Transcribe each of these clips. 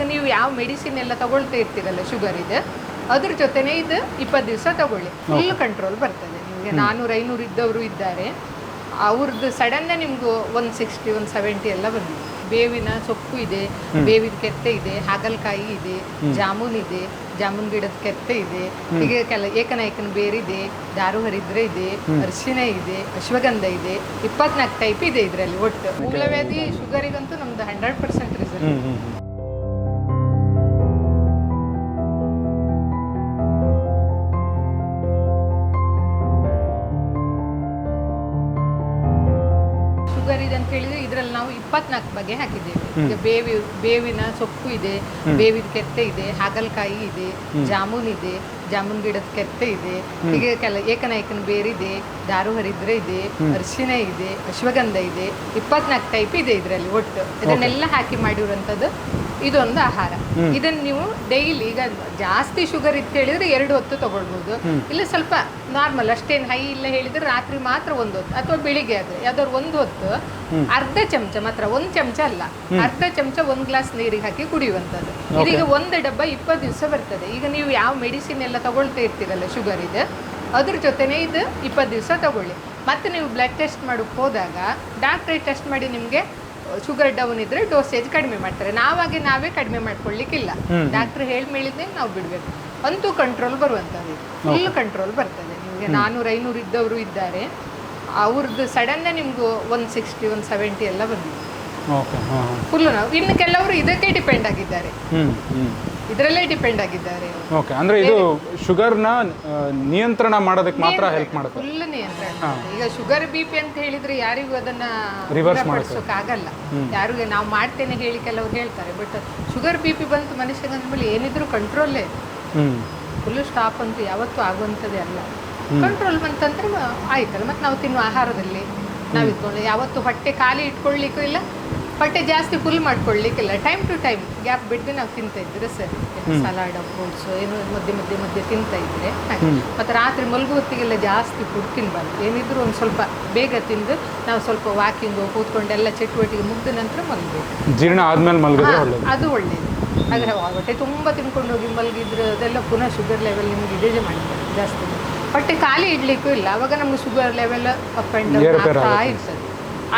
ಈಗ ನೀವು ಯಾವ ಮೆಡಿಸಿನ್ ಎಲ್ಲ ತಗೊಳ್ತಾ ಇರ್ತೀರಲ್ಲ ಶುಗರ್ ಇದೆ ಅದ್ರ ಜೊತೆನೇ ಇದು ಇಪ್ಪತ್ತು ದಿವಸ ತಗೊಳ್ಳಿ. ಫುಲ್ ಕಂಟ್ರೋಲ್ ಬರ್ತದೆ ನಿಮಗೆ. ನಾನ್ನೂರು ಐನೂರು ಇದ್ದವರು ಇದ್ದಾರೆ. ಅವ್ರದ್ದು ಸಡನ್ನೇ ನಿಮ್ಗೆ ಒನ್ ಸಿಕ್ಸ್ಟಿ ಒನ್ ಸೆವೆಂಟಿ ಎಲ್ಲ ಬಂದಿದೆ. ಬೇವಿನ ಸೊಪ್ಪು ಇದೆ ಬೇವಿನ ಕೆತ್ತೆ ಇದೆ ಹಾಗಲಕಾಯಿ ಇದೆ ಜಾಮೂನ್ ಇದೆ ಜಾಮೂನ್ ಗಿಡದ ಕೆತ್ತೆ ಇದೆ. ಹೀಗೆ ಕೆಲ ಏಕನಾಯಕನ ಬೇರಿದೆ ದಾರು ಹರಿದ್ರೆ ಇದೆ ಅರಿಶಿನ ಇದೆ ಅಶ್ವಗಂಧ ಇದೆ ಇಪ್ಪತ್ನಾಲ್ಕು ಟೈಪ್ ಇದೆ ಇದರಲ್ಲಿ ಒಟ್ಟು. ಮೂಲವ್ಯಾಧಿ ಶುಗರಿಗಂತೂ ನಮ್ದು ಹಂಡ್ರೆಡ್ ಪರ್ಸೆಂಟ್ ರಿಸಲ್ಟ್ ಇಪ್ಪತ್ನಾಲ್ಕು ಬಗೆ ಹಾಕಿದ್ದೇವೆ. ಈಗ ಬೇವಿ ಬೇವಿನ ಸೊಪ್ಪು ಇದೆ ಬೇವಿನ ಕೆತ್ತೆ ಇದೆ ಹಾಗಲಕಾಯಿ ಇದೆ ಜಾಮೂನ್ ಇದೆ ಜಾಮೂನ್ ಗಿಡದ ಕೆತ್ತೆ ಇದೆ. ಹೀಗೆ ಕೆಲ ಏಕನಾಯಕನ ಬೇರಿದೆ ದಾರು ಹರಿದ್ರೆ ಇದೆ ಅರಿಶಿನ ಇದೆ ಅಶ್ವಗಂಧ ಇದೆ ಇಪ್ಪತ್ನಾಲ್ಕು ಟೈಪ್ ಇದೆ ಇದರಲ್ಲಿ ಒಟ್ಟು. ಇದನ್ನೆಲ್ಲ ಹಾಕಿ ಮಾಡಿರುವಂಥದ್ದು ಇದೊಂದು ಆಹಾರ. ಇದನ್ನ ನೀವು ಡೈಲಿ ಈಗ ಜಾಸ್ತಿ ಶುಗರ್ ಇತ್ತು ಹೇಳಿದ್ರೆ ಎರಡು ಹೊತ್ತು ತಗೊಳ್ಬಹುದು ಇಲ್ಲ ಸ್ವಲ್ಪ ನಾರ್ಮಲ್ ಅಷ್ಟೇನು ಹೈ ಇಲ್ಲ ಹೇಳಿದ್ರೆ ರಾತ್ರಿ ಮಾತ್ರ ಒಂದು ಹೊತ್ತು ಅಥವಾ ಬೆಳಿಗ್ಗೆ ಆದ್ರೆ ಯಾವ್ದಾದ್ರು ಒಂದು ಹೊತ್ತು ಅರ್ಧ ಚಮಚ ಮಾತ್ರ ಒಂದ್ ಚಮಚ ಅಲ್ಲ. ಅರ್ಧ ಚಮಚ ಒಂದ್ ಗ್ಲಾಸ್ ನೀರಿಗೆ ಹಾಕಿ ಕುಡಿಯುವಂತದ್ದು ಇದೀಗ ಒಂದು ಡಬ್ಬ ಇಪ್ಪತ್ತು ದಿವಸ ಬರ್ತದೆ. ಈಗ ನೀವು ಯಾವ ಮೆಡಿಸಿನ್ ಎಲ್ಲ ತಗೊಳ್ತಾ ಇರ್ತೀರಲ್ಲ ಶುಗರ್ ಇದು ಅದ್ರ ಜೊತೆನೇ ಇದು ಇಪ್ಪತ್ತು ದಿವಸ ತಗೊಳ್ಳಿ. ಮತ್ತೆ ನೀವು ಬ್ಲಡ್ ಟೆಸ್ಟ್ ಮಾಡಕ್ಕೆ ಹೋದಾಗ ಡಾಕ್ಟ್ರೇ ಟೆಸ್ಟ್ ಮಾಡಿ ನಿಮಗೆ ಶುಗರ್ ಡೌನ್ ಇದ್ರೆ ಡೋಸೇಜ್ ಕಡಿಮೆ ಮಾಡ್ತಾರೆ. ನಾವಾಗೆ ನಾವೇ ಕಡಿಮೆ ಮಾಡ್ಕೊಳ್ಳಿಕ್ಕಿಲ್ಲ ಡಾಕ್ಟರ್ ಹೇಳಿ ಮೇಳಿದ್ದೆ ನಾವು ಬಿಡಬೇಕು. ಅಂತೂ ಕಂಟ್ರೋಲ್ ಬರುವಂಥದ್ದು ಫುಲ್ ಕಂಟ್ರೋಲ್ ಬರ್ತದೆ. ನಿಮಗೆ ನಾನ್ನೂರು ಐನೂರು ಇದ್ದವರು ಇದ್ದಾರೆ. ಅವ್ರದ್ದು ಸಡನ್ ನಿಮ್ಗೆ ಒನ್ ಸಿಕ್ಸ್ಟಿ ಒನ್ ಸೆವೆಂಟಿ ಎಲ್ಲ ಬಂದಿದೆ. ಫುಲ್ ನಾವು. ಇನ್ನು ಕೆಲವರು ಇದಕ್ಕೆ ಡಿಪೆಂಡ್ ಆಗಿದ್ದಾರೆ. ಇದರಲ್ಲೇ ಡಿಪೆಂಡ್ ಆಗಿದ್ದಾರೆ. ಓಕೆ ಅಂದ್ರೆ ಇದು ಶುಗರ್ನ ನಿಯಂತ್ರಣ ಮಾಡೋದಕ್ಕೆ ಮಾತ್ರ ಹೆಲ್ಪ್ ಮಾಡುತ್ತೆ. ಫುಲ್ ನಿಯಂತ್ರಣ ಈಗ ಶುಗರ್ ಬಿಪಿ ಅಂತ ಹೇಳಿದ್ರೆ ಯಾರಿಗೂ ಅದನ್ನ ರಿವರ್ಸ್ ಮಾಡೋಕೆ ಆಗಲ್ಲ ಯಾರಿಗೆ ನಾವು ಮಾಡ್ತೇನೆ ಹೇಳಿ ಕೆಲವ್ರು ಹೇಳ್ತಾರೆ ಬಟ್ ಶುಗರ್ ಬಿಪಿ ಬಂತು ಮನುಷ್ಯಗೆ ಅಂದ್ಮೇಲೆ ಏನಿದ್ರು ಕಂಟ್ರೋಲ್ಲೇ ಫುಲ್ ಸ್ಟಾಪ್ ಅಂತೂ ಯಾವತ್ತೂ ಆಗುವಂಥದ್ದೇ ಅಲ್ಲ. ಕಂಟ್ರೋಲ್ ಬಂತಂದ್ರೆ ಆಯ್ತಲ್ಲ ಮತ್ತೆ ನಾವು ತಿನ್ನುವ ಆಹಾರದಲ್ಲಿ ನಾವು ಇಟ್ಕೊಂಡು ಯಾವತ್ತು ಹೊಟ್ಟೆ ಖಾಲಿ ಇಟ್ಕೊಳ್ಲಿಕ್ಕೂ ಇಲ್ಲ ಹೊಟ್ಟೆ ಜಾಸ್ತಿ ಫುಲ್ ಮಾಡ್ಕೊಳ್ಲಿಕ್ಕಿಲ್ಲ. ಟೈಮ್ ಟು ಟೈಮ್ ಗ್ಯಾಪ್ ಬಿಟ್ಟು ನಾವು ತಿಂತಾ ಇದ್ರೆ ಸರಿ. ಸಲಾಡ್ ಫ್ರೂಟ್ಸ್ ಏನು ಮಧ್ಯೆ ಮಧ್ಯೆ ಮಧ್ಯೆ ತಿಂತಾ ಇದ್ರೆ ಮತ್ತೆ ರಾತ್ರಿ ಮಲಗು ಹೊತ್ತಿಗೆಲ್ಲ ಜಾಸ್ತಿ ಫುಡ್ ತಿನ್ಬಾರ್ದು. ಏನಿದ್ರು ಒಂದು ಸ್ವಲ್ಪ ಬೇಗ ತಿಂದು ನಾವು ಸ್ವಲ್ಪ ವಾಕಿಂಗ್ ಕೂತ್ಕೊಂಡು ಕೂತ್ಕೊಂಡೆಲ್ಲ ಚಟುವಟಿಕೆ ಮುಗ್ದ ನಂತರ ಮಲಗಬೇಕು. ಜೀರ್ಣ ಆದ್ಮೇಲೆ ಮಲಗಿದ್ರೆ ಅದು ಒಳ್ಳೇದು. ಆದರೆ ಹೊಟ್ಟೆ ತುಂಬ ತಿನ್ಕೊಂಡು ಹೋಗಿ ಮಲಗಿದ್ರೆ ಅದೆಲ್ಲ ಪುನಃ ಶುಗರ್ ಲೆವೆಲ್ ನಿಮಗೆ ಇದೇ ಮಾಡ್ತಾರೆ ಜಾಸ್ತಿ. ಹೊಟ್ಟೆ ಖಾಲಿ ಇಡ್ಲಿಕ್ಕೂ ಇಲ್ಲ. ಅವಾಗ ನಮ್ಗೆ sugar level up and down ಆಗ್ತಾ ಇರ್ತದೆ.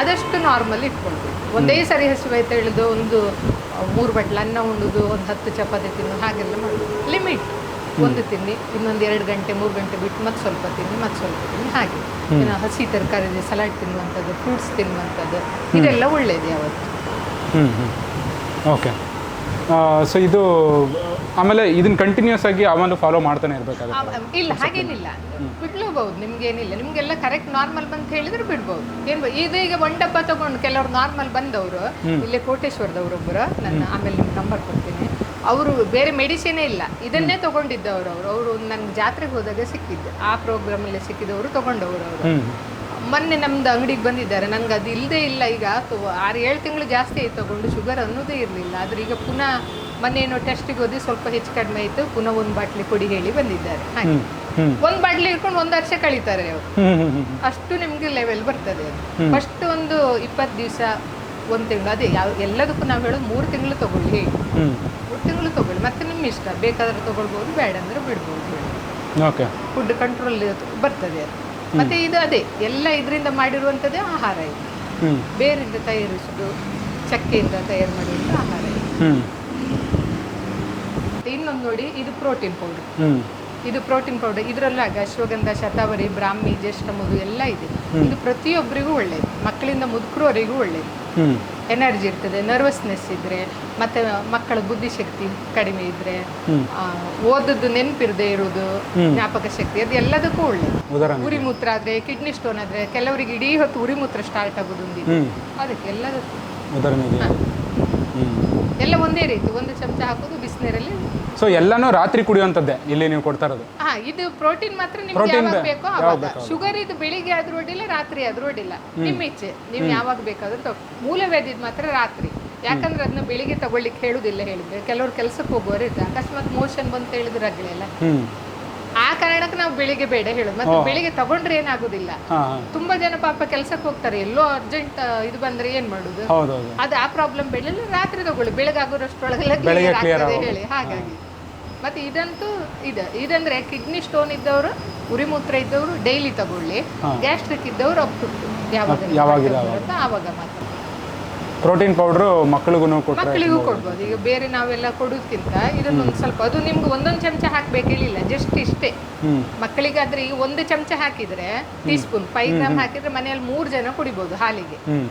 ಆದಷ್ಟು ನಾರ್ಮಲ್ ಇಟ್ಕೊಳ್ಬೇಕು. ಒಂದೇ ಸರಿ ಹಸಿವಾಯ್ತು ಹೇಳಿದು ಒಂದು ಮೂರು ಬಟ್ಲು ಅನ್ನ ಉಣ್ಣುದು ಒಂದು ಹತ್ತು ಚಪಾತಿ ತಿನ್ನು ಹಾಗೆಲ್ಲ ಮಾಡೋದು ಲಿಮಿಟ್ ಒಂದು ತಿನ್ನಿ ಇನ್ನೊಂದು ಎರಡು ಗಂಟೆ ಮೂರು ಗಂಟೆ ಬಿಟ್ಟು ಮತ್ತೆ ಸ್ವಲ್ಪ ತಿನ್ನಿ ಮತ್ತೆ ಸ್ವಲ್ಪ ತಿನ್ನಿ ಹಾಗೆ. ಇನ್ನು ಹಸಿ ತರಕಾರಿ ಸಲಾಡ್ ತಿನ್ನುವಂಥದ್ದು ಫ್ರೂಟ್ಸ್ ತಿನ್ನುವಂಥದ್ದು ಇದೆಲ್ಲ ಒಳ್ಳೇದು ಯಾವತ್ತು. ಹ್ಞೂ ಹ್ಞೂ ಓಕೆ ಸೊ ಇದು ಆಮೇಲೆ ಇದನ್ನ ಕಂಟಿನ್ಯೂಸ್ ಆಗಿ ಆಮೇಲೆ ಫಾಲೋ ಮಾಡ್ತಾನೆ ಇರಬೇಕಾಗುತ್ತೆ. ಇಲ್ಲ ಹಾಗೇನಿಲ್ಲ. ಬಿಡ್ಲೂಬಹುದು ನಿಮ್ಗೇನಿಲ್ಲ. ನಿಮ್ಗೆಲ್ಲ ಕರೆಕ್ಟ್ ನಾರ್ಮಲ್ ಬಂತ ಹೇಳಿದ್ರೆ ಬಿಡ್ಬೋದು. ಏನ್ ಇದೀಗ ಇದು ಈಗ ಒಂದ್ ಡಬ್ಬ ತಗೊಂಡು ಕೆಲವ್ರು ನಾರ್ಮಲ್ ಬಂದವರು ಇಲ್ಲಿ ಕೋಟೇಶ್ವರದವ್ರು ಒಬ್ಬರು ನನ್ನ ಆಮೇಲೆ ನಿಮ್ಗೆ ನಂಬರ್ ಕೊಡ್ತೀನಿ. ಅವರು ಬೇರೆ ಮೆಡಿಸಿನೇ ಇಲ್ಲ. ಇದನ್ನೇ ತಗೊಂಡಿದ್ದವರು ಅವರು. ಅವರು ನನ್ಗೆ ಜಾತ್ರೆಗೆ ಹೋದಾಗ ಸಿಕ್ಕಿದ್ದು. ಆ ಪ್ರೋಗ್ರಾಮ್ ಅಲ್ಲಿ ಸಿಕ್ಕಿದವರು ತಗೊಂಡವರು ಅವರು. ಮೊನ್ನೆ ನಮ್ದು ಅಂಗಡಿಗೆ ಬಂದಿದ್ದಾರೆ. ನಂಗೆ ಅದು ಇಲ್ಲದೆ ಇಲ್ಲ ಈಗ. ಆರು ಏಳು ತಿಂಗಳು ಜಾಸ್ತಿ ಆಯ್ತು ತಗೊಂಡು. ಶುಗರ್ ಅನ್ನೋದೇ ಇರಲಿಲ್ಲ. ಆದ್ರೆ ಈಗ ಪುನಃ ಮೊನ್ನೆ ಟೆಸ್ಟ್ಗೆ ಹೋದಿ ಸ್ವಲ್ಪ ಹೆಚ್ಚು ಕಡಿಮೆ ಆಯಿತು. ಪುನಃ ಒಂದು ಬಾಟ್ಲಿ ಕೊಡಿ ಹೇಳಿ ಬಂದಿದ್ದಾರೆ. ಹಾಗೆ. ಒಂದು ಬಾಟ್ಲಿ ಇಟ್ಕೊಂಡು ಒಂದು ವರ್ಷ ಕಳೀತಾರೆ ಅವರು. ಅಷ್ಟು ನಿಮಗೆ ಲೆವೆಲ್ ಬರ್ತದೆ ಫಸ್ಟ್ ಒಂದು ಇಪ್ಪತ್ತು ದಿವಸ ಒಂದು ತಿಂಗಳು ಅದೇ ಯಾವ ಎಲ್ಲದಕ್ಕೂ ನಾವು ಹೇಳೋದು ಮೂರು ತಿಂಗಳು ತಗೊಳ್ಳಿ ಹೇಳಿ. ಮೂರು ತಿಂಗಳು ತಗೊಳ್ಳಿ. ಮತ್ತೆ ನಿಮ್ಮ ಇಷ್ಟ. ಬೇಕಾದ್ರೆ ತಗೊಳ್ಬೋದು ಬೇಡ ಅಂದ್ರೆ ಬಿಡ್ಬೋದು ಹೇಳಿ. ಫುಡ್ ಕಂಟ್ರೋಲ್ ಬರ್ತದೆ ಅದು. ಮತ್ತೆ ಇದು ಅದೇ ಎಲ್ಲ ಇದರಿಂದ ಮಾಡಿರುವಂಥದ್ದೇ ಆಹಾರ ಇದು. ಬೇರಿಂದ ತಯಾರಿಸೋದು ಚಕ್ಕೆಯಿಂದ ತಯಾರು ಮಾಡಿರುವಂಥ ಆಹಾರ ಇದು. ಇನ್ನೊಂದು ನೋಡಿ ಇದು ಪ್ರೋಟೀನ್ ಪೌಡರ್. ಇದು ಪ್ರೋಟೀನ್ ಪೌಡರ್. ಇದರಲ್ಲಿ ಅಶ್ವಗಂಧ ಶತಾವರಿ ಬ್ರಾಹ್ಮಿ ಜ್ಯೇಷ್ಠ ಮಧು ಎಲ್ಲ ಇದೆ. ಇದು ಪ್ರತಿಯೊಬ್ಬರಿಗೂ ಒಳ್ಳೇದು. ಮಕ್ಕಳಿಂದ ಮುದುಕರವರೆಗೂ ಒಳ್ಳೇದು. ಎನರ್ಜಿ ಇರ್ತದೆ ನರ್ವಸ್ನೆಸ್ ಇದ್ರೆ ಮತ್ತೆ ಮಕ್ಕಳ ಬುದ್ಧಿಶಕ್ತಿ ಕಡಿಮೆ ಇದ್ರೆ ಆ, ಓದದ್ದು ನೆನಪಿರದೆ ಇರುವುದು ಜ್ಞಾಪಕ ಶಕ್ತಿ ಅದು ಎಲ್ಲದಕ್ಕೂ ಒಳ್ಳೇದು. ಉರಿ ಮೂತ್ರ ಆದ್ರೆ ಕಿಡ್ನಿ ಸ್ಟೋನ್ ಆದ್ರೆ ಕೆಲವರಿಗೆ ಇಡೀ ಹೊತ್ತು ಉರಿ ಮೂತ್ರ ಸ್ಟಾರ್ಟ್ ಆಗೋದು ಅದಕ್ಕೆ ಎಲ್ಲದಕ್ಕೂ. ಎಲ್ಲ ಒಂದೇ ರೀತಿ ಒಂದು ಚಮಚ ಹಾಕೋದು ಬಿಸಿನೀರಲ್ಲಿ. ಸೊ ಎಲ್ಲಾನು ರಾತ್ರಿ ಕುಡಿಯುವಂಥದ್ದೇ ಇಲ್ಲಿ ನೀವು ಕೊಡ್ತಾ ಇರೋದು. ಹಾ ಇದು ಪ್ರೋಟೀನ್ ಮಾತ್ರ ನಿಮ್ಗೆ Protein ಯಾವಾಗ ಬೇ- ಬೇಕೋ ಯಾವಾಗ ಅವಾಗ. ಬೇಕು ಶುಗರ್ ಇದು ಬೆಳಿಗ್ಗೆ ಆದ್ರೂ ಅಡ್ಡಿಲ್ಲ ರಾತ್ರಿ ಆದ್ರೂ ಅಡ್ಡಿಲ್ಲ. ನಿಮ್ಮ ಇಚ್ಛೆ ನೀವು ಯಾವಾಗ ಬೇಕಾದ್ರೂ ತಗೋ ಮೂಲವ್ಯಾಧಿದ್ ಮಾತ್ರ ರಾತ್ರಿ. ಯಾಕಂದ್ರೆ ಅದನ್ನ ಬೆಳಿಗ್ಗೆ ತಗೊಳ್ಳಿಕ್ಕೆ ಹೇಳುದಿಲ್ಲ ಹೇಳಿದ್ರೆ. ಕೆಲವ್ರು ಕೆಲಸಕ್ಕೆ ಹೋಗೋರು ಇರ್ತಾರೆ. ಅಕಸ್ಮಾತ್ ಮೋಷನ್ ಬಂತ ಹೇಳಿದ್ರೆ ಹ್ಮ್. ಆ ಕಾರಣಕ್ಕೆ ನಾವು ಬೆಳಿಗ್ಗೆ ಬೇಡ ಹೇಳೋದು. ಮತ್ತೆ ಬೆಳಿಗ್ಗೆ ತಗೊಂಡ್ರೆ ಏನಾಗುದಿಲ್ಲ. ತುಂಬಾ ಜನ ಪಾಪ ಕೆಲಸಕ್ಕೆ ಹೋಗ್ತಾರೆ. ಎಲ್ಲೋ ಅರ್ಜೆಂಟ್ ಇದು ಬಂದ್ರೆ ಏನ್ ಮಾಡುದು? ಅದು ಆ ಪ್ರಾಬ್ಲಮ್ ಬೆಳಿಲ್ಲ ರಾತ್ರಿ ತಗೊಳ್ಳಿ. ಬೆಳಗ್ಗೆ ಆಗೋರಷ್ಟೊಳಗೆಲ್ಲ ಕ್ಲಿಯರ್ ಆಗ್ತದೆ ಹೇಳಿ. ಹಾಗಾಗಿ. ಮತ್ತೆ ಇದಂತೂ ಇದೆ. ಇದಂದ್ರೆ ಕಿಡ್ನಿ ಸ್ಟೋನ್ ಇದ್ದವರು ಉರಿಮೂತ್ರ ಇದ್ದವರು ಡೈಲಿ ತಗೊಳ್ಳಿ. ಗ್ಯಾಸ್ಟ್ರಿಕ್ ಇದ್ದವರು ಅಪ್ ಟು ಯಾವಾಗ ಆವಾಗ ಮಾತ್ರ. ಪ್ರೋಟೀನ್ ಪೌಡ್ರು ಮಕ್ಕಳಿಗೂ ಕೊಟ್ಟರೆ ಮಕ್ಕಳಿಗೂ ಕೊಡ್ಬೋದು. ಈಗ ಬೇರೆ ನಾವೆಲ್ಲ ಕೊಡೋದ್ಕಿಂತ ಇದನ್ನೊಂದು ಸ್ವಲ್ಪ ಅದು ನಿಮ್ಗೆ ಒಂದೊಂದು ಚಮಚ ಹಾಕ್ಬೇಕು ಹೇಳಿಲ್ಲ ಜಸ್ಟ್ ಇಷ್ಟೇ. ಹ್ಞೂ ಮಕ್ಕಳಿಗಾದ್ರೆ ಈಗ ಒಂದು ಚಮಚ ಹಾಕಿದ್ರೆ ಟೀ ಸ್ಪೂನ್ ಫೈವ್ ಗ್ರಾಮ್ ಹಾಕಿದ್ರೆ ಮನೆಯಲ್ಲಿ ಮೂರು ಜನ ಕುಡಿಬೋದು ಹಾಲಿಗೆ. ಹ್ಞೂ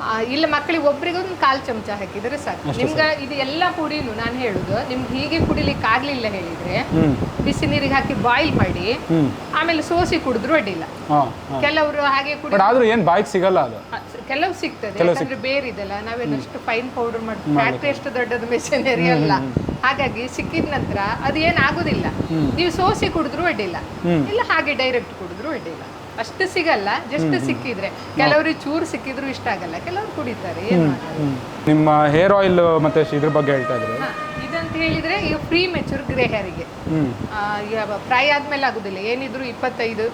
ಆ, ಇಲ್ಲ ಮಕ್ಕಳಿಗೆ ಒಬ್ರಿಗೆ ಒಂದು ಕಾಲು ಚಮಚ ಹಾಕಿದ್ರೆ ಸಾಕು. ನಿಮ್ಗೆ ಇದು ಎಲ್ಲ ಪುಡಿನು ನಾನು ಹೇಳುದು ನಿಮ್ಗೆ ಹೀಗೆ ಕುಡಿಲಿಕ್ಕೆ ಆಗ್ಲಿಲ್ಲ ಹೇಳಿದ್ರೆ ಹ್ಞೂ ಬಿಸಿ ನೀರಿಗೆ ಹಾಕಿ ಬಾಯ್ಲ್ ಮಾಡಿ ಹ್ಞೂ ಆಮೇಲೆ ಸೋಸಿ ಕುಡಿದ್ರು ಅಡ್ಡಿಲ್ಲ. ಹಾಂ ಹಾಂ. ಕೆಲವರು ಹಾಗೆ ಕುಡಿ ಬಟ್ ಆದರೂ ಏನು ಬಾಯಿಗೆ ಸಿಗಲ್ಲ ಅದು. ಕೆಲವು ಸಿಗ್ತದೆ ಯಾಕಂದ್ರೆ ಬೇರಿದೆಲ್ಲ ನಾವೇನಷ್ಟು ಫೈನ್ ಪೌಡರ್ ಮಾಡಿ ಫ್ಯಾಕ್ಟ್ರಿ ಎಷ್ಟು ದೊಡ್ಡದು ಮೆಷಿನರಿ ಅಲ್ಲ. ಹಾಗಾಗಿ ಸಿಕ್ಕಿದ ನಂತರ ಅದು ಏನಾಗುದಿಲ್ಲ. ನೀವು ಸೋಸಿ ಕುಡಿದ್ರು ಅಡ್ಡಿಲ್ಲ. ಇಲ್ಲ ಹಾಗೆ ಡೈರೆಕ್ಟ್ ಕುಡಿದ್ರು ಅಡ್ಡಿಲ್ಲ. ಅಷ್ಟು ಸಿಗಲ್ಲ ಜಸ್ಟ್ ಸಿಕ್ಕಿದ್ರೆ. ಕೆಲವ್ರಿಗೆ ಚೂರು ಸಿಕ್ಕಿದ್ರು ಇಷ್ಟ ಆಗಲ್ಲ ಕೆಲವ್ರು ಕುಡಿತಾರೆ ಏನು ನಿಮ್ಮ ಹೇರ್ ಆಯಿಲ್ ಮತ್ತೆ ಇದ್ರ ಬಗ್ಗೆ ಹೇಳ್ತಾ ಇದ್ರಿ. ಹಾ, ಇದಂತ ಹೇಳಿದ್ರೆ ಈಗ ಫ್ರೀ ಮೆಚೂರ್ ಗ್ರೇ ಹೇರಿಗೆ ಹ್ಮ್. ಪ್ರಾಯ ಆದ್ಮೇಲೆ ಆಗುದಿಲ್ಲ ಏನಿದ್ರು ಇಪ್ಪತ್ತೈದು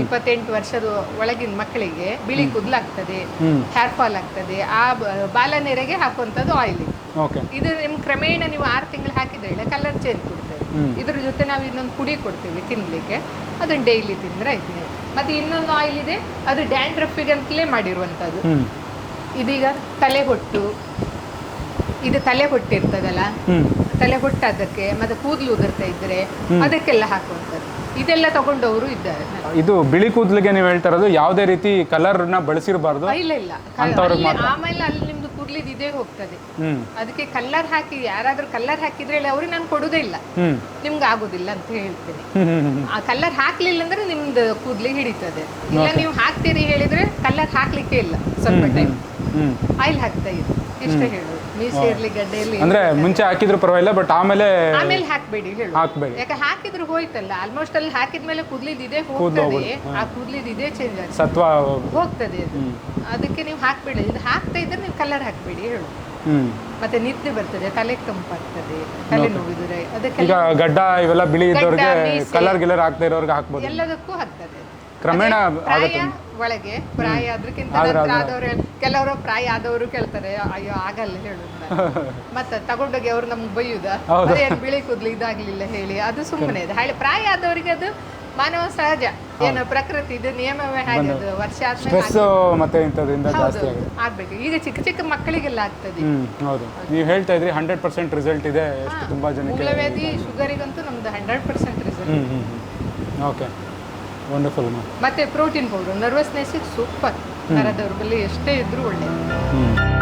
ಇಪ್ಪತ್ತೆಂಟು ವರ್ಷದ ಒಳಗಿನ ಮಕ್ಕಳಿಗೆ ಬಿಳಿ ಕೂದಲಾಗ್ತದೆ ಹ್ಮ್. ಹೇರ್ ಫಾಲ್ ಆಗ್ತದೆ ಆ ಬ- ಬಾಲನೆರೆಗೆ ಹಾಕುವಂಥದ್ದು ಆಯಿಲ್ ಓಕೆ ಇದು ನಿಮ್ ಕ್ರಮೇಣ ನೀವು ಆರು ತಿಂಗಳು ಹಾಕಿದ್ರೆ ಕಲರ್ ಚೇಂಜ್ ಕೊಡ್ತೇವೆ ಹ್ಮ್. ಇದ್ರ ಜೊತೆ ನಾವು ಇನ್ನೊಂದು ಪುಡಿ ಕೊಡ್ತೇವೆ ತಿನ್ಲಿಕ್ಕೆ ಅದನ್ನ ಡೈಲಿ ತಿಂದ್ರೆ ಆಯ್ತು. ನೀವು. ಮತ್ತೆ ಇನ್ನೊಂದು ಆಯಿಲ್ ಇದೆ. ಅದು ಡ್ಯಾಂಡ್ರಫಿಗೆ ಅಂತಲೇ ಮಾಡಿರುವಂತದ್ದು ಇದೀಗ ತಲೆ ಹೊಟ್ಟು ಇದು ತಲೆ ಹೊಟ್ಟಿರ್ತದಲ್ಲ ಇರ್ತದಲ್ಲ ತಲೆ ಹೊಟ್ಟದಕ್ಕೆ ಮತ್ತೆ ಕೂದಲು ಉದುರ್ತಾ ಇದ್ರೆ ಅದಕ್ಕೆಲ್ಲ ಹಾಕುವಂತದ್ದು ಇದೆಲ್ಲ ತಗೊಂಡವರು ಇದ್ದಾರೆ ಇದು ಬಿಳಿ ಕೂದಲಿಗೆ ನೀವು ಹೇಳ್ತಾ ಇರೋದು ಯಾವುದೇ ರೀತಿ ಕಲರ್ನ ಬಳಸಿರಬಾರ್ದು ಇಲ್ಲ ಇಲ್ಲ. ಆಮೇಲೆ ಅಲ್ಲಿ ಕೂದಲಿದ್ದು ಇದೇ ಹೋಗ್ತದೆ. ಅದಕ್ಕೆ ಕಲ್ಲರ್ ಹಾಕಿ ಯಾರಾದ್ರೂ ಕಲ್ಲರ್ ಹಾಕಿದ್ರೆ ಅವ್ರಿಗೆ ನಾನು ಕೊಡುದೇ ಇಲ್ಲ. ನಿಮ್ಗೆ ಆಗುದಿಲ್ಲ ಅಂತ ಹೇಳ್ತೀನಿ. ಆ ಕಲ್ಲರ್ ಹಾಕ್ಲಿಲ್ಲ ಅಂದ್ರೆ ನಿಮ್ದು ಕೂದ್ಲಿ ಹಿಡಿತದೆ. ಇಲ್ಲ ನೀವು ಹಾಕ್ತೀರಿ ಹೇಳಿದ್ರೆ ಕಲ್ಲರ್ ಹಾಕ್ಲಿಕ್ಕೆ ಇಲ್ಲ. ಸ್ವಲ್ಪ ಟೈಮ್ ಆಯಿಲ್ ಹಾಕ್ತಾ ಇದೆ ಇಷ್ಟೇ ಹೇಳೋದು. ಮೀಸೆ ಇರ್ಲಿ ಅಂದ್ರೆ ಮುಂಚೆ ಹಾಕಿದ್ರು ಪರವಾಗಿಲ್ಲ ಬಟ್ ಆಮೇಲೆ ಆಮೇಲೆ ಹಾಕ್ಬೇಡಿ ಹೇಳು. ಹಾಕ್ಬೇಡಿ. ಯಾಕೆ ಹಾಕಿದ್ರು ಹೋಯ್ತಲ್ಲ ಆಲ್ಮೋಸ್ಟ್ ಅಲ್ಲಿ ಹಾಕಿದ್ಮೇಲೆ ಕುದ್ಲಿದಿದೆ ಇದೇ ಹೋಗ್ತದೆ. ಆ ಕುದ್ಲಿದಿದೆ ಇದೇ ಚೇಂಜ್ ಆಗ್ತದೆ ಸತ್ವ ಹೋಗ್ತದೆ ಅದು. ಅದಕ್ಕೆ ನೀವು ಹಾಕ್ಬೇಡಿ. ಇದು ಹಾಕ್ತಾ ಇದ್ರೆ ನೀವು ಕಲರ್ ಹಾಕ್ಬೇಡಿ ಹೇಳು. ಹ್ಮ್. ಮತ್ತೆ ನಿದ್ದೆ ಬರ್ತದೆ ತಲೆ ತಂಪಾಗ್ತದೆ ತಲೆ ನೋವಿದ್ರೆ. ಈಗ ಅದಕ್ಕೆಲ್ಲ ಗಡ್ಡ ಇವೆಲ್ಲ ಬಿಳಿ ಇದ್ದವ್ರಿಗೆ ಕಲರ್ ಗಿಲರ್ ಹಾಕ್ತಾ ಇರೋರ್ಗೆ ಹಾಕ್ಬೋದು. ಎಲ್ಲದಕ್ಕೂ ಹಾಕ್ತದೆ ಕ್ರಮೇಣ ಆಗುತ್ತೆ ಒಳಗೆ ಪ್ರಾಯ ಅದಕ್ಕಿಂತ ನಂತರ ಆದವರು ಕೆಲವರು ಪ್ರಾಯ ಆದವರು ಕೇಳ್ತಾರೆ ಅಯ್ಯೋ ಆಗಲ್ಲ ಹೇಳು ಮತ್ತ ತಗೊಂಡೋಗಿ ಅವ್ರು ನಮ್ಗೆ ಬೈಯುದ? ಬಿಳಿ ಕೂದ್ಲು ಇದಾಗ್ಲಿಲ್ಲ ಹೇಳಿ ಅದು ಸುಮ್ಮನೆ ಇದೆ. ಹಳೆ ಪ್ರಾಯ ಆದವರಿಗೆ ಅದು ಮಾನವ ಸಹಜ. ಏನು ಪ್ರಕೃತಿ ಇದು ನಿಯಮವೇ ಹಾಗೆ ಅದು. ವರ್ಷ ಮತ್ತೆ ಇಂಥದ್ರಿಂದ ಜಾಸ್ತಿ ಆಗ್ಬೇಕು. ಈಗ ಚಿಕ್ಕ ಚಿಕ್ಕ ಮಕ್ಕಳಿಗೆಲ್ಲ ಆಗ್ತದೆ. ಹೌದು. ನೀವು ಹೇಳ್ತಾ ಇದ್ರಿ ಹಂಡ್ರೆಡ್ ಪರ್ಸೆಂಟ್ ರಿಸಲ್ಟ್ ಇದೆ. ಎಷ್ಟು ತುಂಬಾ ಜನಕ್ಕೆ ಮೂಲವ್ಯಾಧಿ ಶುಗರಿಗಂತೂ ನಮ್ದು hundred percent result okay wonderful ma'am ಮತ್ತೆ ಪ್ರೋಟೀನ್ ಪೌಡರ್. ನರ್ವಸ್ನೆಸ್ ಸೂಪರ್ ನರ ಬಳಿ ಎಷ್ಟೇ ಇದ್ರೂ ಒಳ್ಳೆಯದು